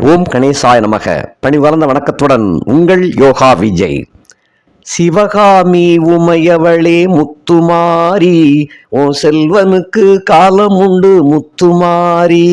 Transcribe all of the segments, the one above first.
ஓம் கணேசாய நமக. பணிவளர்ந்த வணக்கத்துடன் உங்கள் யோகா விஜய். சிவகாமி உமையவளே முத்துமாரி. ஓ செல்வனுக்கு காலம் உண்டு முத்துமாரி.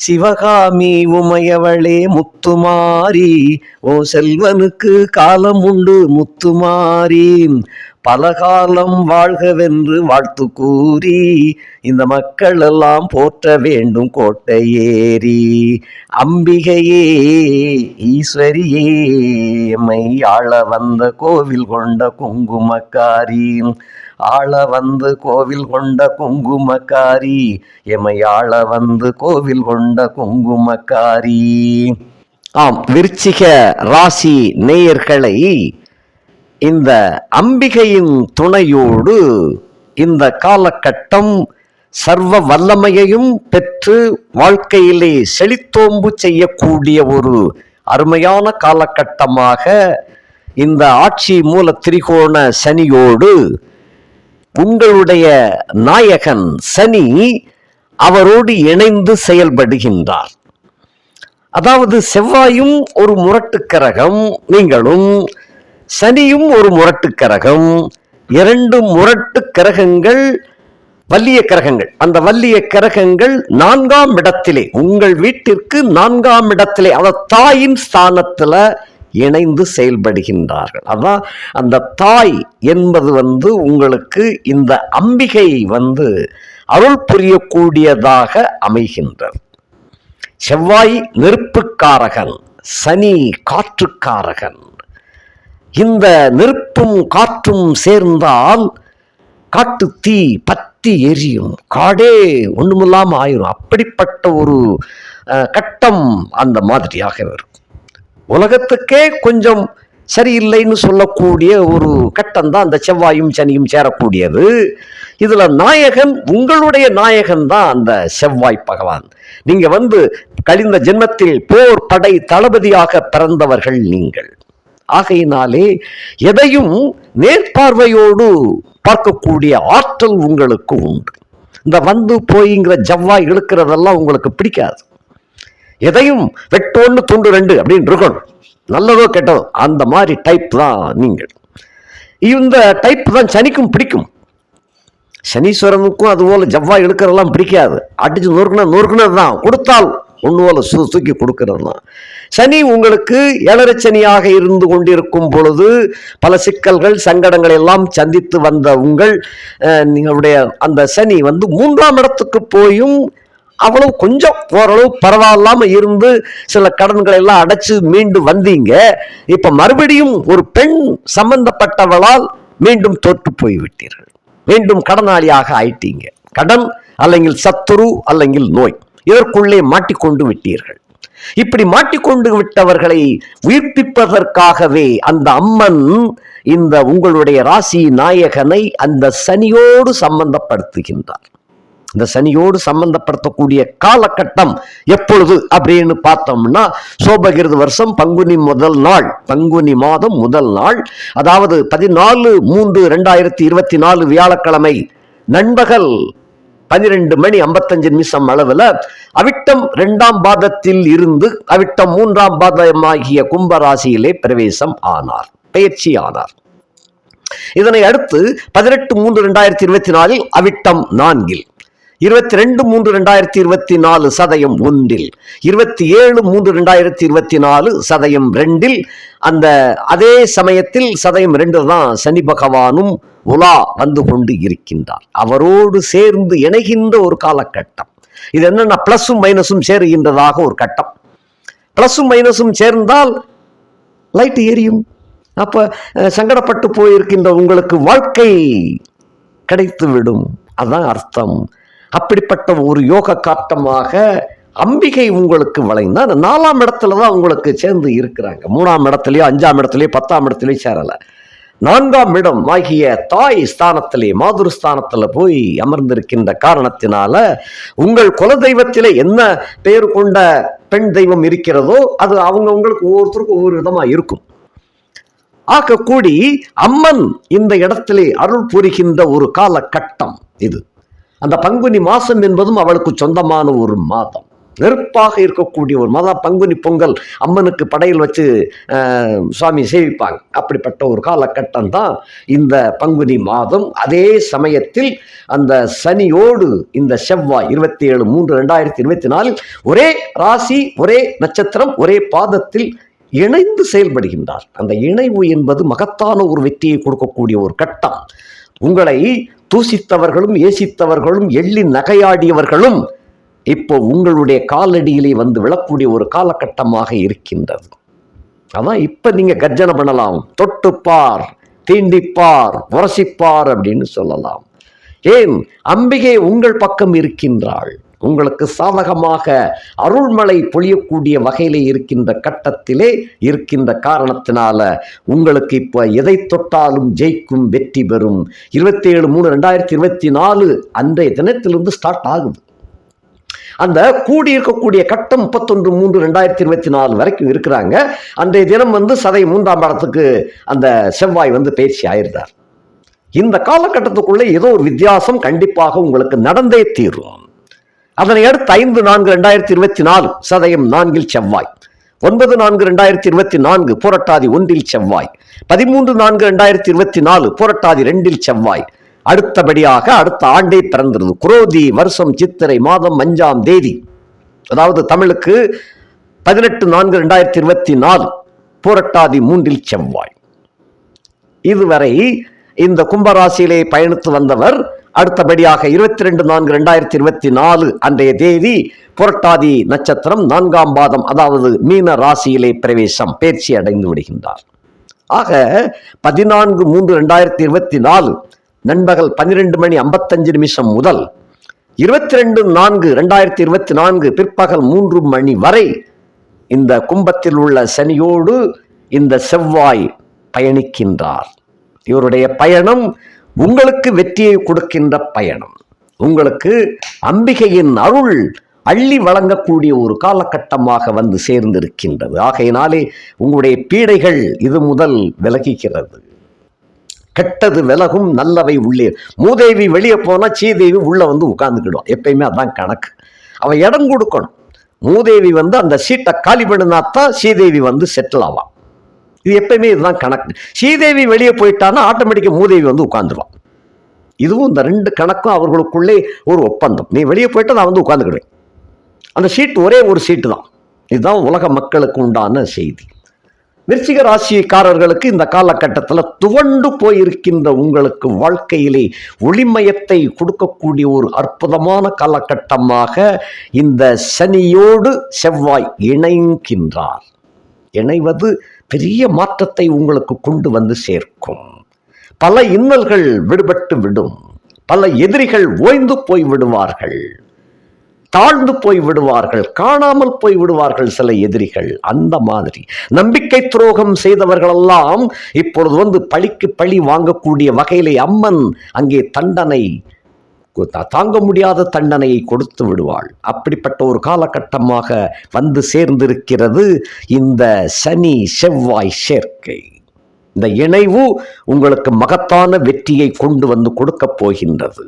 சிவகாமி உமையவளே முத்துமாரி ஓ செல்வனுக்கு காலம் உண்டு முத்துமாரி. பலகாலம் வாழ்கவென்று வாழ்த்து கூறி இந்த மக்கள் எல்லாம் போற்ற வேண்டும் கோட்டையேறி. அம்பிகையே ஈஸ்வரியே எம்மை ஆள வந்த கோவில் கொண்ட குங்குமக்காரி. ஆள வந்து கோவில் கொண்ட குங்குமக்காரி. எமை ஆள வந்து கோவில் கொண்ட குங்குமக்காரி. ஆம் விருச்சிக ராசி நேயர்களை இந்த அம்பிகையின் துணையோடு இந்த காலகட்டம் சர்வ வல்லமையையும் பெற்று வாழ்க்கையிலே செழித்தோம்பு செய்யக்கூடிய ஒரு அருமையான காலகட்டமாக இந்த ஆட்சி மூல திரிகோண சனியோடு உங்களுடைய நாயகன் சனி அவரோடு இணைந்து செயல்படுகின்றார். அதாவது செவ்வாயும் ஒரு முரட்டுக்கரகம் நீங்களும் சனியும் ஒரு முரட்டுக்கரகம். இரண்டு முரட்டு கிரகங்கள் வல்லிய கிரகங்கள். அந்த வல்லிய கிரகங்கள் நான்காம் இடத்திலே உங்கள் வீட்டிற்கு நான்காம் இடத்திலே அதாவது தாயின் ஸ்தானத்துல இணைந்து செயல்படுகின்றார்கள். அதான் அந்த தாய் என்பது வந்து உங்களுக்கு இந்த அம்பிகை வந்து அருள் புரியக்கூடியதாக அமைகின்றது. செவ்வாய் நெருப்புக்காரகன் சனி காற்றுக்காரகன். இந்த நெருப்பும் காற்றும் சேர்ந்தால் காட்டு தீ பத்தி எரியும் காடே ஒன்றுமில்லாமல் ஆயிரும். அப்படிப்பட்ட ஒரு கட்டம் அந்த மாதிரியாக இருக்கும். உலகத்துக்கே கொஞ்சம் சரியில்லைன்னு சொல்லக்கூடிய ஒரு கட்டம் தான் அந்த செவ்வாயும் சனியும் சேரக்கூடியது. இதுல நாயகன் உங்களுடைய நாயகன் தான் அந்த செவ்வாய் பகவான். நீங்க வந்து கழிந்த ஜென்மத்தில் போர் படை தளபதியாக பிறந்தவர்கள் நீங்கள். ஆகையினாலே எதையும் நேர்பார்வையோடு பார்க்கக்கூடிய ஆற்றல் உங்களுக்கு உண்டு. இந்த வந்து போய்ங்கிற ஜவ்வாய் இழுக்கிறதெல்லாம் உங்களுக்கு பிடிக்காது. எதையும் வெட்டோன்னு துண்டு ரெண்டு அப்படின்னு இருக்கணும். நல்லதோ கெட்டதோ அந்த மாதிரி டைப் தான் நீங்கள். இந்த டைப் தான் சனிக்கும் பிடிக்கும். சனீஸ்வரனுக்கும் அதுபோல் ஜவ்வாய் எடுக்கிறதெல்லாம் பிடிக்காது. அடிச்சு நொறுக்குனா நொறுக்குனது தான். கொடுத்தால் ஒன்று போல சு தூக்கி கொடுக்கறது தான். சனி உங்களுக்கு ஏழரை சனியாக இருந்து கொண்டிருக்கும் பொழுது பல சிக்கல்கள் சங்கடங்கள் எல்லாம் சந்தித்து வந்த உங்கள் நீங்களுடைய அந்த சனி வந்து மூன்றாம் இடத்துக்கு போயும் அவ்வளவு கொஞ்சம் ஓரளவு பரவாயில்லாம இருந்து சில கடன்களை எல்லாம் அடைச்சு மீண்டு வந்தீங்க. இப்ப மறுபடியும் ஒரு பெண் சம்பந்தப்பட்டவளால் மீண்டும் தோற்று போய்விட்டீர்கள். மீண்டும் கடனாளியாக ஆயிட்டீங்க. கடன் அல்லங்கில் சத்துரு அல்லங்கில் நோய். இதற்குள்ளே மாட்டிக்கொண்டு விட்டீர்கள். இப்படி மாட்டிக்கொண்டு விட்டவர்களை உயிர்ப்பிப்பதற்காகவே அந்த அம்மன் இந்த உங்களுடைய ராசி நாயகனை அந்த சனியோடு சம்பந்தப்படுத்துகின்றார். இந்த சனியோடு சம்பந்தப்படுத்தக்கூடிய காலகட்டம் எப்பொழுது அப்படின்னு பார்த்தோம்னா சோபகிருது வருஷம் பங்குனி முதல் நாள் பங்குனி மாதம் முதல் நாள் அதாவது பதினாலு மூன்று ரெண்டாயிரத்தி இருபத்தி நாலு வியாழக்கிழமை. நண்பகல் பன்னிரெண்டு மணி ஐம்பத்தஞ்சு நிமிஷம் அளவில் அவிட்டம் இரண்டாம் பாதத்தில் இருந்து அவிட்டம் மூன்றாம் பாதமாகிய கும்பராசியிலே பிரவேசம் ஆனார் பயிற்சி ஆனார். இதனை அடுத்து பதினெட்டு மூன்று ரெண்டாயிரத்தி இருபத்தி நாலில் அவிட்டம் நான்கில் இருபத்தி ரெண்டு மூன்று ரெண்டாயிரத்தி இருபத்தி நாலு சதயம் ஒன்றில். இருபத்தி ஏழு மூன்று ரெண்டாயிரத்தி இருபத்தி நாலு சதயம் ரெண்டில். அந்த அதே சமயத்தில் சதயம் ரெண்டு தான் சனி பகவானும் உலா வந்து கொண்டு இருக்கின்றார். அவரோடு சேர்ந்து இணைகின்ற ஒரு காலகட்டம். இது என்னென்னா ப்ளஸும் மைனஸும் சேருகின்றதாக ஒரு கட்டம். ப்ளஸும் மைனஸும் சேர்ந்தால் லைட் எரியும். அப்போ சங்கடப்பட்டு போயிருக்கின்ற உங்களுக்கு வாழ்க்கை கிடைத்துவிடும். அதுதான் அதான் அர்த்தம். அப்படிப்பட்ட ஒரு யோக காட்டமாக அம்பிகை உங்களுக்கு வளைந்தா அந்த நாலாம் இடத்துல தான் உங்களுக்கு சேர்ந்து இருக்கிறாங்க. மூணாம் இடத்துலையோ அஞ்சாம் இடத்துலையோ பத்தாம் இடத்துலையோ சேரலை. நான்காம் இடம் ஆகிய தாய் ஸ்தானத்திலே மாதுரு ஸ்தானத்தில் போய் அமர்ந்திருக்கின்ற காரணத்தினால உங்கள் குலதெய்வத்திலே என்ன பெயர் கொண்ட பெண் தெய்வம் இருக்கிறதோ அது அவங்க உங்களுக்கு ஒவ்வொருத்தருக்கும் ஒவ்வொரு விதமாக இருக்கும். ஆக கூடி அம்மன் இந்த இடத்திலே அருள் புரிகின்ற ஒரு காலகட்டம் இது. அந்த பங்குனி மாதம் என்பதும் அவளுக்கு சொந்தமான ஒரு மாதம். நெருப்பாக இருக்கக்கூடிய ஒரு மத பங்குனி பொங்கல் அம்மனுக்கு படையில் வச்சு சுவாமி சேவிப்பாங்க. அப்படிப்பட்ட ஒரு காலகட்டம் தான் இந்த பங்குனி மாதம். அதே சமயத்தில் அந்த சனியோடு இந்த செவ்வாய் இருபத்தி ஏழு மூன்று ரெண்டாயிரத்தி இருபத்தி நாலில் ஒரே ராசி ஒரே நட்சத்திரம் ஒரே பாதத்தில் இணைந்து செயல்படுகின்றார். அந்த இணைவு என்பது மகத்தான ஒரு வெற்றியை கொடுக்கக்கூடிய ஒரு கட்டம். உங்களை தூசித்தவர்களும் ஏசித்தவர்களும் எள்ளி நகையாடியவர்களும் இப்போ உங்களுடைய காலடியிலே வந்து விழக்கூடிய ஒரு காலகட்டமாக இருக்கின்றது. அதான் இப்போ நீங்கள் கர்ஜனை பண்ணலாம். தொட்டுப்பார் தீண்டிப்பார் உரசிப்பார் அப்படின்னு சொல்லலாம். ஏன்? அம்பிகை உங்கள் பக்கம் இருக்கின்றாள். உங்களுக்கு சாதகமாக அருள்மழை பொழியக்கூடிய வகையிலே இருக்கின்ற கட்டத்திலே இருக்கின்ற காரணத்தினால உங்களுக்கு இப்போ எதை தொட்டாலும் ஜெயிக்கும் வெற்றி பெறும். இருபத்தி ஏழு மூணு ரெண்டாயிரத்தி இருபத்தி நாலு அன்றைய தினத்திலிருந்து ஸ்டார்ட் ஆகுது. அந்த கூடி இருக்கக்கூடிய கட்டம் முப்பத்தொன்று மூன்று ரெண்டாயிரத்தி இருபத்தி நாலு வரைக்கும் இருக்கிறாங்க. அன்றைய தினம் வந்து சதை மூன்றாம் படத்துக்கு அந்த செவ்வாய் வந்து பயிற்சி ஆயிருந்தார் இந்த காலகட்டத்துக்குள்ளே ஏதோ ஒரு வித்தியாசம் கண்டிப்பாக உங்களுக்கு நடந்தே தீரும். அதனை அடுத்து ஐந்து நான்கு ரெண்டாயிரத்தி இருபத்தி நாலு சதயம் நான்கில் செவ்வாய் ஒன்பது நான்கு ரெண்டாயிரத்தி இருபத்தி நான்கு புரட்டாதி ஒன்றில் செவ்வாய் பதிமூன்று நான்கு ரெண்டாயிரத்தி இருபத்தி நாலு புரட்டாதி ரெண்டில் செவ்வாய். அடுத்தபடியாக அடுத்த ஆண்டே பிறந்திருது குரோதி வருஷம் சித்திரை மாதம் அஞ்சாம் தேதி. அதாவது தமிழுக்கு பதினெட்டு நான்கு ரெண்டாயிரத்தி இருபத்தி நாலு புரட்டாதி மூன்றில் செவ்வாய். இதுவரை இந்த கும்பராசியிலே பயணித்து வந்தவர் அடுத்தபடியாக இருபத்தி ரெண்டு நான்கு ரெண்டாயிரத்தி இருபத்தி நாலு அன்றைய தேதி புரட்டாதி நட்சத்திரம் நான்காம் பாதம் அதாவது மீன ராசியிலே பிரவேசம் பயிற்சி அடைந்து விடுகின்றார். ஆக பதினான்கு மூன்று ரெண்டாயிரத்தி இருபத்தி நாலு நண்பகல் பன்னிரெண்டு மணி ஐம்பத்தஞ்சு நிமிஷம் முதல் இருபத்தி ரெண்டு நான்கு ரெண்டாயிரத்தி இருபத்தி நான்கு பிற்பகல் மூன்று மணி வரை இந்த கும்பத்தில் உள்ள சனியோடு இந்த செவ்வாய் பயணிக்கின்றார். இவருடைய பயணம் உங்களுக்கு வெற்றியை கொடுக்கின்ற பயணம். உங்களுக்கு அம்பிகையின் அருள் அள்ளி வழங்கக்கூடிய ஒரு காலகட்டமாக வந்து சேர்ந்திருக்கின்றது. ஆகையினாலே உங்களுடைய பீடைகள் இது முதல் விலகுகிறது. கெட்டது விலகும் நல்லவை உள்ளே. மூதேவி வெளியே போனால் சீதேவி உள்ளே வந்து உட்காந்துக்கிடும் எப்பயுமே அதான் கணக்கு. அவன் இடம் கொடுக்கணும். மூதேவி வந்து அந்த சீட்டை காலி பண்ணினா தான் ஸ்ரீதேவி வந்து செட்டில் ஆவான் இது எப்பயுமே இதுதான் கணக்கு. ஸ்ரீதேவி வெளியே போயிட்டான்னா ஆட்டோமேட்டிக்காக மூதேவி வந்து உட்காந்துருவான் இதுவும் இந்த ரெண்டு கணக்கும் அவர்களுக்குள்ளே ஒரு ஒப்பந்தம். நீ வெளியே போயிட்டு நான் வந்து உட்காந்துக்கிடுவேன் அந்த சீட் ஒரே ஒரு சீட்டு தான். இதுதான் உலக மக்களுக்கு உண்டான செய்தி. விருச்சிக ராசிக்காரர்களுக்கு இந்த காலகட்டத்தில் துவண்டு போயிருக்கின்ற உங்களுக்கு வாழ்க்கையிலே ஒளிமயத்தை கொடுக்கக்கூடிய ஒரு அற்புதமான காலகட்டமாக இந்த சனியோடு செவ்வாய் இணைக்கின்றார் இணைவது பெரிய மாற்றத்தை உங்களுக்கு கொண்டு வந்து சேர்க்கும். பல இன்னல்கள் விடுபட்டு விடும். பல எதிரிகள் ஓய்ந்து போய் விடுவார்கள். தாழ்ந்து போய் விடுவார்கள். காணாமல் போய் விடுவார்கள் சில எதிரிகள். அந்த மாதிரி. நம்பிக்கை துரோகம் செய்தவர்களெல்லாம் இப்பொழுது வந்து பழிக்கு பழி வாங்கக்கூடிய வகையிலே அம்மன் அங்கே தண்டனை தாங்க முடியாத தண்டனையை கொடுத்து விடுவாள். அப்படிப்பட்ட ஒரு காலகட்டமாக வந்து சேர்ந்திருக்கிறது இந்த சனி செவ்வாய் சேர்க்கை. இந்த இணைவு உங்களுக்கு மகத்தான வெற்றியை கொண்டு வந்து கொடுக்க போகின்றது.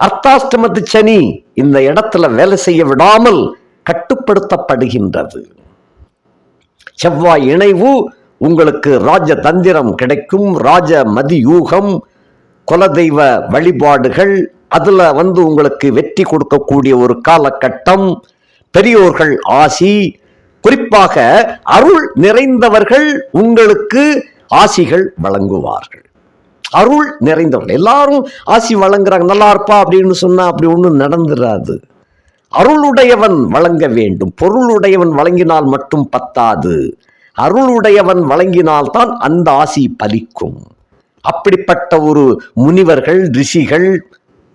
அர்த்தாஷ்டமத்து சனி இந்த இடத்துல வேலை செய்ய விடாமல் கட்டுப்படுத்தப்படுகின்றது. செவ்வாய் இணைவு உங்களுக்கு ராஜ தந்திரம் கிடைக்கும் ராஜ மதியூகம் குலதெய்வ வழிபாடுகள் அதில் வந்து உங்களுக்கு வெற்றி கொடுக்கக்கூடிய ஒரு காலகட்டம். பெரியோர்கள் ஆசி. குறிப்பாக அருள் நிறைந்தவர்கள் உங்களுக்கு ஆசிகள் வழங்குவார்கள். அருள் நிறைந்தவர்கள். எல்லாரும் ஆசி வழங்குறாங்க. நல்லா இருப்பா அப்படின்னு சொன்னா அப்படி ஒன்றும் நடந்துராது. அருளுடையவன் வழங்க வேண்டும். பொருளுடையவன் வழங்கினால் மட்டும் பத்தாது. அருளுடையவன் வழங்கினால்தான் அந்த ஆசி பலிக்கும். அப்படிப்பட்ட ஒரு முனிவர்கள் ரிஷிகள்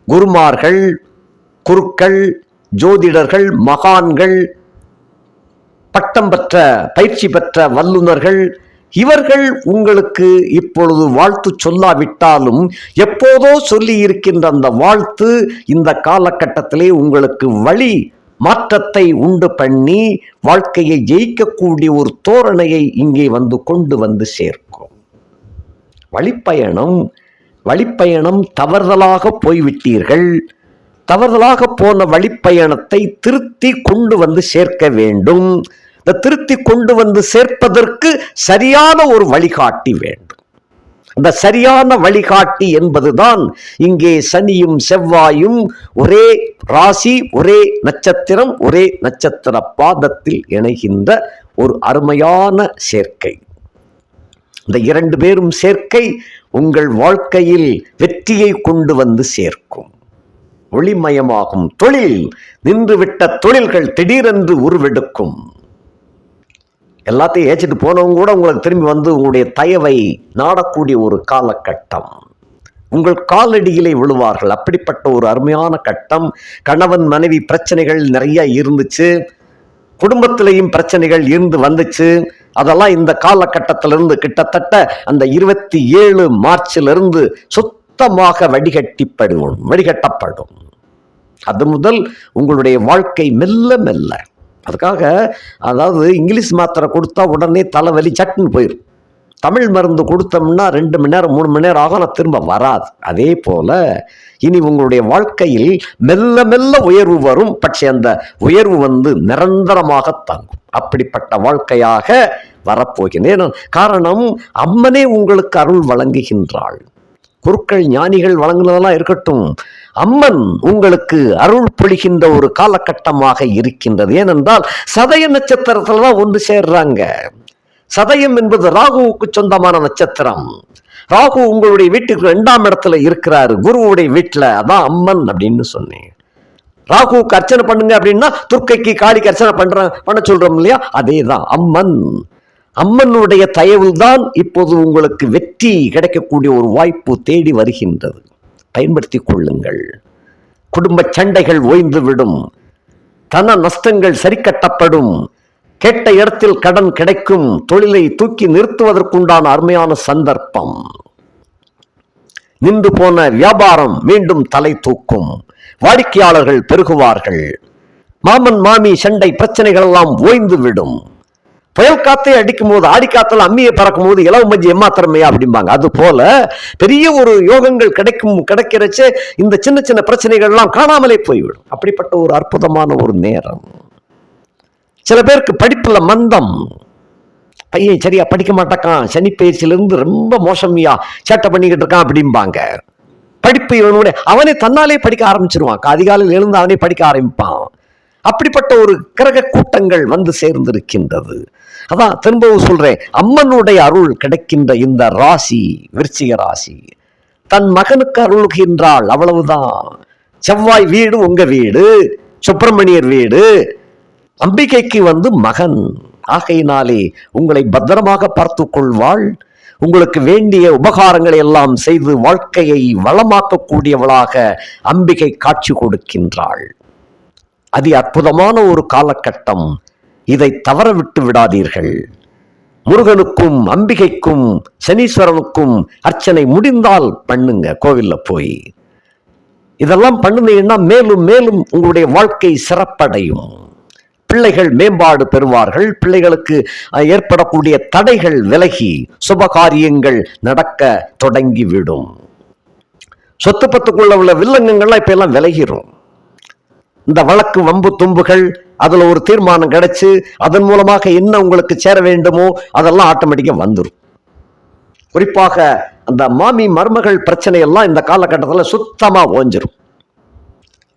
குருமார்கள் குருக்கள் ஜோதிடர்கள் மகான்கள் பட்டம் பெற்ற பயிற்சி பெற்ற வல்லுநர்கள் இவர்கள் உங்களுக்கு இப்பொழுது வாழ்த்து சொல்லாவிட்டாலும் எப்போதோ சொல்லி இருக்கின்ற அந்த வாழ்த்து இந்த காலகட்டத்திலே உங்களுக்கு வழி மாற்றத்தை உண்டு பண்ணி வாழ்க்கையை ஜெயிக்கக்கூடிய ஒரு தோரணையை இங்கே வந்து கொண்டு வந்து சேர்க்கும். வழிப்பயணம் வழிப்பயணம் தவறுதலாக போய்விட்டீர்கள். தவறுதலாக போன வழிப்பயணத்தை திருத்தி கொண்டு வந்து சேர்க்க வேண்டும். இந்த திருத்தி கொண்டு வந்து சேர்ப்பதற்கு சரியான ஒரு வழிகாட்டி வேண்டும். அந்த சரியான வழிகாட்டி என்பதுதான் இங்கே சனியும் செவ்வாயும் ஒரே ராசி ஒரே நட்சத்திரம் ஒரே நட்சத்திர பாதத்தில் இணைகின்ற ஒரு அருமையான சேர்க்கை. இந்த இரண்டு பேரும் சேர்க்கை உங்கள் வாழ்க்கையில் வெற்றியை கொண்டு வந்து சேர்க்கும். ஒளிமயமாகும் தொழில் நின்றுவிட்ட தொழில்கள் திடீரென்று உருவெடுக்கும். எல்லாத்தையும் ஏச்சிட்டு போனவங்க கூட உங்களுக்கு திரும்பி வந்து உங்களுடைய தயவை நாடக்கூடிய ஒரு காலகட்டம். உங்கள் காலடியிலே விழுவார்கள். அப்படிப்பட்ட ஒரு அருமையான கட்டம். கணவன் மனைவி பிரச்சனைகள் நிறைய இருந்துச்சு. குடும்பத்திலையும் பிரச்சனைகள் இருந்து வந்துச்சு. அதெல்லாம் இந்த காலகட்டத்திலிருந்து கிட்டத்தட்ட அந்த இருபத்தி ஏழு மார்ச்சிலிருந்து சுத்தமாக வடிகட்டிப்படும் வடிகட்டப்படும். அது முதல் உங்களுடைய வாழ்க்கை மெல்ல மெல்ல. அதுக்காக அதாவது இங்கிலீஷ் மாத்திரை கொடுத்தா உடனே தலைவலி சட்டுன்னு போயிடும் தமிழ் மருந்து கொடுத்தோம்னா ரெண்டு மணி நேரம் மூணு மணி நேரம் ஆகும் திரும்ப வராது. அதே போல் இனி உங்களுடைய வாழ்க்கையில் மெல்ல மெல்ல உயர்வு வரும். பட்சே அந்த உயர்வு வந்து நிரந்தரமாக தங்கும். அப்படிப்பட்ட வாழ்க்கையாக வரப்போகிறேன் காரணம் அம்மனே உங்களுக்கு அருள் வழங்குகின்றாள். குருக்கள் ஞானிகள் வழங்குனதெல்லாம் இருக்கட்டும். அம்மன் உங்களுக்கு அருள் பொழிகின்ற ஒரு காலகட்டமாக இருக்கின்றது. ஏனென்றால் சதய நட்சத்திரத்துல தான் ஒன்று சேர்றாங்க. சதயம் என்பது ராகுவுக்கு சொந்தமான நட்சத்திரம். ராகு உங்களுடைய வீட்டுக்கு ரெண்டாம் இடத்துல இருக்கிறாரு. குருவுடைய வீட்டில் அதான் அம்மன் அப்படின்னு சொன்னேன். ராகுவுக்கு அர்ச்சனை பண்ணுங்க அப்படின்னா துர்க்கைக்கு காளிக்கு அர்ச்சனை பண்ற பண்ண சொல்றோம் இல்லையா? அதே தான் அம்மன். அம்மனுடைய தயவுதான் இப்போது உங்களுக்கு வெற்றி கிடைக்கக்கூடிய ஒரு வாய்ப்பு தேடி வருகின்றது. பயன்படுத்தி கொள்ளுங்கள். குடும்ப சண்டைகள் ஓய்ந்துவிடும். தன நஷ்டங்கள் சரி கட்டப்படும் கேட்ட இடத்தில் கடன் கிடைக்கும். தொழிலை தூக்கி நிறுத்துவதற்குண்டான அருமையான சந்தர்ப்பம். நின்று போன வியாபாரம் மீண்டும் தலை தூக்கும். வாடிக்கையாளர்கள் பெருகுவார்கள். மாமன் மாமி சண்டை பிரச்சனைகள் எல்லாம் ஓய்ந்து விடும் புயல் காத்தை அடிக்கும் போது ஆடி காத்துல அம்மியை பறக்கும் போது இளவு மஞ்சி எம்மாத்திரமையா அப்படிம்பாங்க. அது போல பெரிய ஒரு யோகங்கள் கிடைக்கும் கிடைக்கிறச்சே இந்த சின்ன சின்ன பிரச்சனைகள் எல்லாம் காணாமலே போய்விடும். அப்படிப்பட்ட ஒரு அற்புதமான ஒரு நேரம். சில பேருக்கு படிப்புல மந்தம். பையன் சரியா படிக்க மாட்டேக்கான் சனி பயிற்சியிலிருந்து ரொம்ப மோசமியா சேட்டை பண்ணிக்கிட்டு இருக்கான் அப்படிம்பாங்க. படிப்பு இவனுடைய அவனே தன்னாலே படிக்க ஆரம்பிச்சிருவான். அதிகாலையில் எழுந்து அவனே படிக்க ஆரம்பிப்பான். அப்படிப்பட்ட ஒரு கிரக கூட்டங்கள் வந்து சேர்ந்திருக்கின்றது. அதான் திரும்பவும் சொல்றேன். அம்மனுடைய அருள் கிடைக்கின்ற இந்த ராசி விருச்சிக ராசி தன் மகனுக்கு அருள்கின்றாள் அவ்வளவுதான். செவ்வாய் வீடு உங்க வீடு சுப்பிரமணியர் வீடு. அம்பிகைக்கு வந்து மகன். ஆகையினாலே உங்களை பத்திரமாக பார்த்து கொள்வாள். உங்களுக்கு வேண்டிய உபகாரங்களை எல்லாம் செய்து வாழ்க்கையை வளமாக்கக்கூடியவளாக அம்பிகை காட்சி கொடுக்கின்றாள். அதி அற்புதமான ஒரு காலகட்டம். இதை தவற விட்டு விடாதீர்கள். முருகனுக்கும் அம்பிகைக்கும் சனீஸ்வரனுக்கும் அர்ச்சனை முடிந்தால் பண்ணுங்க கோவில்ல போய். இதெல்லாம் பண்ணுனீங்கன்னா மேலும் மேலும் உங்களுடைய வாழ்க்கை சிறப்படையும். பிள்ளைகள் மேம்பாடு பெறுவார்கள் பிள்ளைகளுக்கு ஏற்படக்கூடிய தடைகள் விலகி சுபகாரியங்கள் நடக்க தொடங்கிவிடும். சொத்து பத்துக்குள்ள உள்ள வில்லங்கங்கள்லாம் இப்ப எல்லாம் விலகிரும். இந்த வழக்கு வம்பு தும்புகள் அதுல ஒரு தீர்மானம் கிடைச்சு அதன் மூலமாக என்ன உங்களுக்கு சேர வேண்டுமோ அதெல்லாம் ஆட்டோமேட்டிக்கா வந்துடும் குறிப்பாக அந்த மாமி மருமகள் பிரச்சனை எல்லாம் இந்த காலகட்டத்தில் சுத்தமா ஓஞ்சிரும்.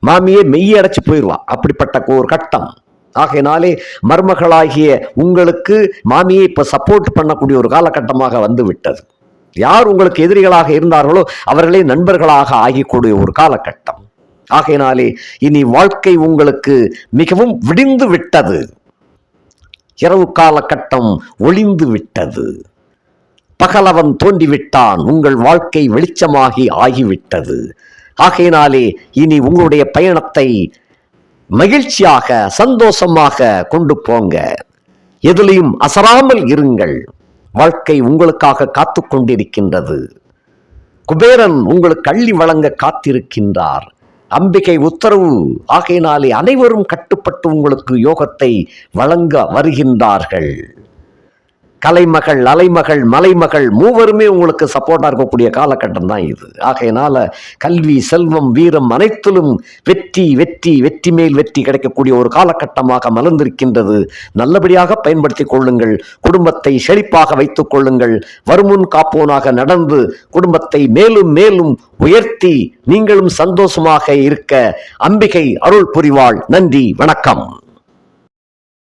மாமியே மெய்ய அடைச்சு போயிடுவா அப்படிப்பட்ட ஒரு கட்டம். ஆகையினாலே மருமகளாகிய உங்களுக்கு மாமியை இப்ப சப்போர்ட் பண்ணக்கூடிய ஒரு காலகட்டமாக வந்து விட்டது யார் உங்களுக்கு எதிரிகளாக இருந்தார்களோ அவர்களே நண்பர்களாக ஆகிக்கூடிய ஒரு காலகட்டம். ஆகையினாலே இனி வாழ்க்கை உங்களுக்கு மிகவும் விடிந்து விட்டது. இரவு காலகட்டம் ஒளிந்து விட்டது. பகலவன் தோண்டிவிட்டான் உங்கள் வாழ்க்கை வெளிச்சமாகி ஆகிவிட்டது. ஆகையினாலே இனி உங்களுடைய பயணத்தை மகிழ்ச்சியாக சந்தோஷமாக கொண்டு போங்க. எதிலையும் அசராமல் இருங்கள். வாழ்க்கை உங்களுக்காக காத்து கொண்டிருக்கின்றது குபேரன் உங்களுக்கு அள்ளி வழங்க காத்திருக்கின்றார். அம்பிகை உத்தரவு. ஆகையினாலே அனைவரும் கட்டுப்பட்டு உங்களுக்கு யோகத்தை வழங்க வருகின்றார்கள். கலைமகள் அலைமகள் மலைமகள் மூவருமே உங்களுக்கு சப்போர்ட்டா இருக்கக்கூடிய காலகட்டம் தான் இது. ஆகையினால கல்வி செல்வம் வீரம் அனைத்திலும் வெற்றி வெற்றி வெற்றி மேல் வெற்றி கிடைக்கக்கூடிய ஒரு காலகட்டமாக மலர்ந்திருக்கின்றது. நல்லபடியாக பயன்படுத்தி கொள்ளுங்கள். குடும்பத்தை செழிப்பாக வைத்துக் கொள்ளுங்கள். வருமுன் காப்போனாக நடந்து குடும்பத்தை மேலும் மேலும் உயர்த்தி நீங்களும் சந்தோஷமாக இருக்க அம்பிகை அருள் புரிவாள். நன்றி வணக்கம்.